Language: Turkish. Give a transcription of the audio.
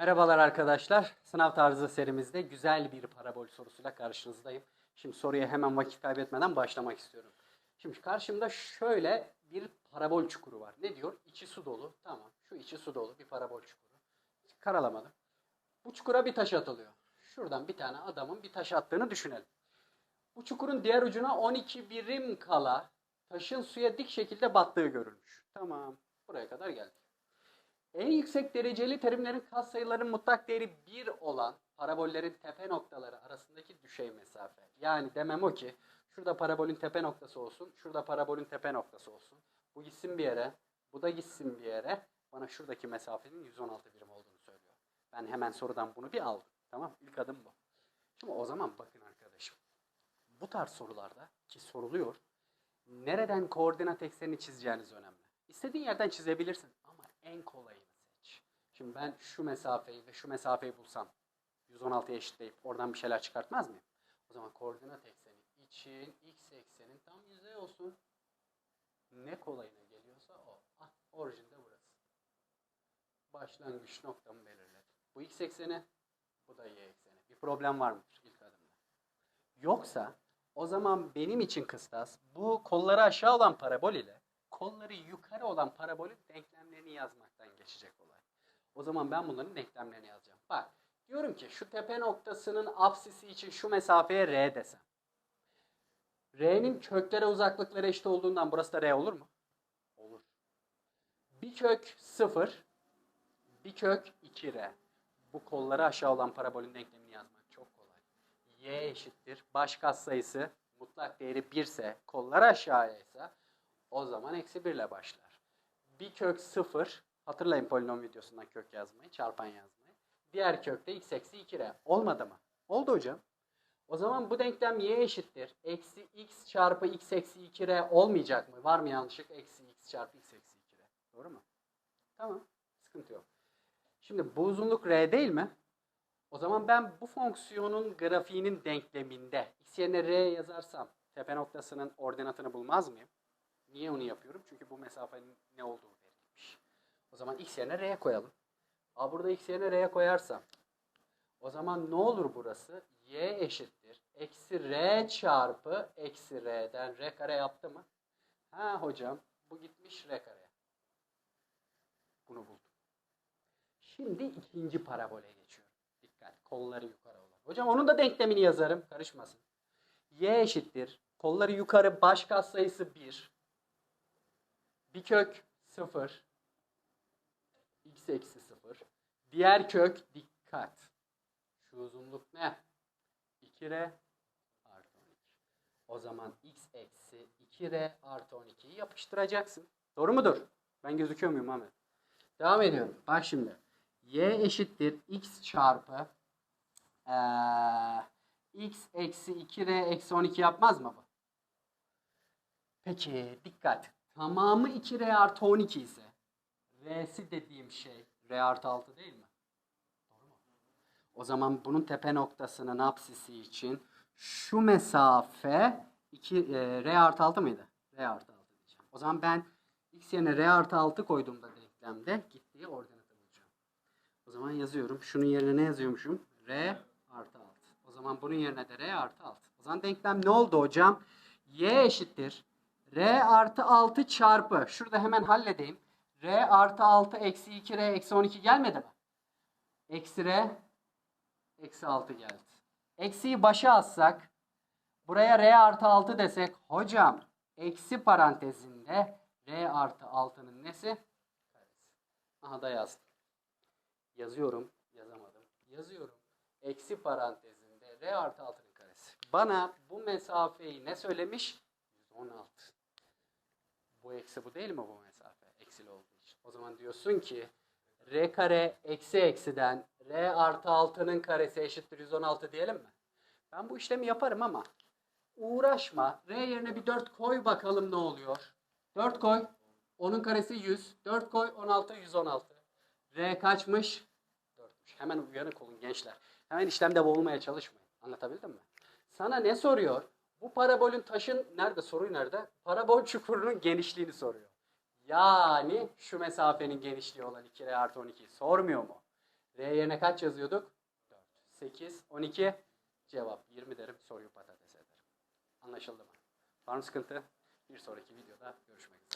Merhabalar arkadaşlar. Sınav tarzı serimizde güzel bir parabol sorusuyla karşınızdayım. Şimdi soruya hemen vakit kaybetmeden başlamak istiyorum. Şimdi karşımda şöyle bir parabol çukuru var. Ne diyor? İçi su dolu. Tamam. Şu içi su dolu bir parabol çukuru. Karalamadım. Bu çukura bir taş atılıyor. Şuradan bir tane adamın bir taş attığını düşünelim. Bu çukurun diğer ucuna 12 birim kala taşın suya dik şekilde battığı görülmüş. Tamam. Buraya kadar geldik. En yüksek dereceli terimlerin katsayılarının mutlak değeri 1 olan parabollerin tepe noktaları arasındaki düşey mesafe. Yani demem o ki şurada parabolün tepe noktası olsun, şurada parabolün tepe noktası olsun. Bu gitsin bir yere, bu da gitsin bir yere. Bana şuradaki mesafenin 116 birim olduğunu söylüyor. Ben hemen sorudan bunu bir aldım. Tamam İlk adım bu. Şimdi o zaman bakın arkadaşım. Bu tarz sorularda ki soruluyor. Nereden koordinat eksenini çizeceğiniz önemli. İstediğin yerden çizebilirsin en kolayını seç. Şimdi ben şu mesafeyi ve şu mesafeyi bulsam 116'ya eşitleyip oradan bir şeyler çıkartmaz mıyım? O zaman koordinat ekseni için x eksenin tam yüzey olsun. Ne kolayına geliyorsa o. Ah, orijinde burası. Başlangıç noktamı belirledim. Bu x ekseni, bu da y ekseni. Bir problem var mıdır ilk adımda? Yoksa o zaman benim için kıstas bu kolları aşağı olan parabol ile kolları yukarı olan parabolün denklemlerini yazmaktan geçecek olay. O zaman ben bunların denklemlerini yazacağım. Bak diyorum ki şu tepe noktasının apsisi için şu mesafeye r desem. R'nin köklere uzaklıkları eşit olduğundan burası da r olur mu? Olur. Bir kök 0, bir kök 2r. Bu kolları aşağı olan parabolün denklemini yazmak çok kolay. y eşittir. Baş katsayısı mutlak değeri 1 ise kollar aşağıya ise o zaman eksi 1 ile başlar. Bir kök 0 hatırlayın polinom videosundan kök yazmayı, çarpan yazmayı. Diğer kökte x eksi 2r. Olmadı mı? Oldu hocam. O zaman bu denklem y eşittir. Eksi x çarpı x eksi 2r olmayacak mı? Var mı yanlışlık? Eksi x çarpı x eksi 2r. Doğru mu? Tamam. Sıkıntı yok. Şimdi bu uzunluk r değil mi? O zaman ben bu fonksiyonun grafiğinin denkleminde x yerine r yazarsam tepe noktasının ordinatını bulmaz mıyım? Niye onu yapıyorum? Çünkü bu mesafenin ne olduğu verilmiş. O zaman x yerine r koyalım. A burada x yerine r koyarsam o zaman ne olur burası? y eşittir. Eksi r çarpı eksi r'den r kare yaptı mı? Ha hocam bu gitmiş r kareye. Bunu buldum. Şimdi ikinci parabole geçiyorum. Dikkat. Kolları yukarı olan. Hocam onun da denklemini yazarım. Karışmasın. Y eşittir. Kolları yukarı baş katsayısı 1. Bir kök 0. X eksi 0. Diğer kök dikkat. Şu uzunluk ne? 2R artı 12. O zaman x eksi 2R artı 12'yi yapıştıracaksın. Doğru mudur? Ben gözüküyor muyum Ahmet? Devam ediyorum. Bak şimdi. Y eşittir x çarpı eee, x eksi 2R eksi 12 yapmaz mı bu? Peki dikkat. Tamamı 2R artı 12 ise R'si dediğim şey R artı 6 değil mi? Doğru mu? O zaman bunun tepe noktasının apsisi için şu mesafe 2, e, R artı 6 mıydı? R artı 6 diyeceğim. O zaman ben x yerine R artı 6 koyduğumda denklemde gittiği ordinatı bulacağım. O zaman yazıyorum. Şunun yerine ne yazıyormuşum? R artı 6. O zaman bunun yerine de R artı 6. O zaman denklem ne oldu hocam? Y eşittir. R artı 6 çarpı. Şurada hemen halledeyim. R artı 6 eksi 2R eksi 12 gelmedi mi? Eksi R eksi 6 geldi. Eksiyi başa alsak buraya R artı 6 desek hocam eksi parantezinde R artı 6'nın nesi? Aha da yazdım. Yazıyorum. Yazamadım. Yazıyorum. Eksi parantezinde R artı 6'nın karesi. Bana bu mesafeyi ne söylemiş? 116. Bu eksi bu değil mi bu mesafe? Eksili olduğu için. O zaman diyorsun ki R kare eksi eksiden R artı 6'nın karesi eşittir 116 diyelim mi? Ben bu işlemi yaparım ama uğraşma. R yerine bir 4 koy bakalım ne oluyor. 4 koy. Onun karesi 100. 4 koy 16 116. R kaçmış? 4'müş. Hemen uyanık olun gençler. Hemen işlemde boğulmaya çalışmayın. Anlatabildim mi? Sana ne soruyor? Bu parabolün taşın nerede? Soruyu nerede? Parabol çukurunun genişliğini soruyor. Yani şu mesafenin genişliği olan 2R artı 12'yi sormuyor mu? R yerine kaç yazıyorduk? 4. 8, 12. Cevap 20 derim. Soruyu patates ederim. Anlaşıldı mı? Var mı sıkıntı? Bir sonraki videoda görüşmek üzere.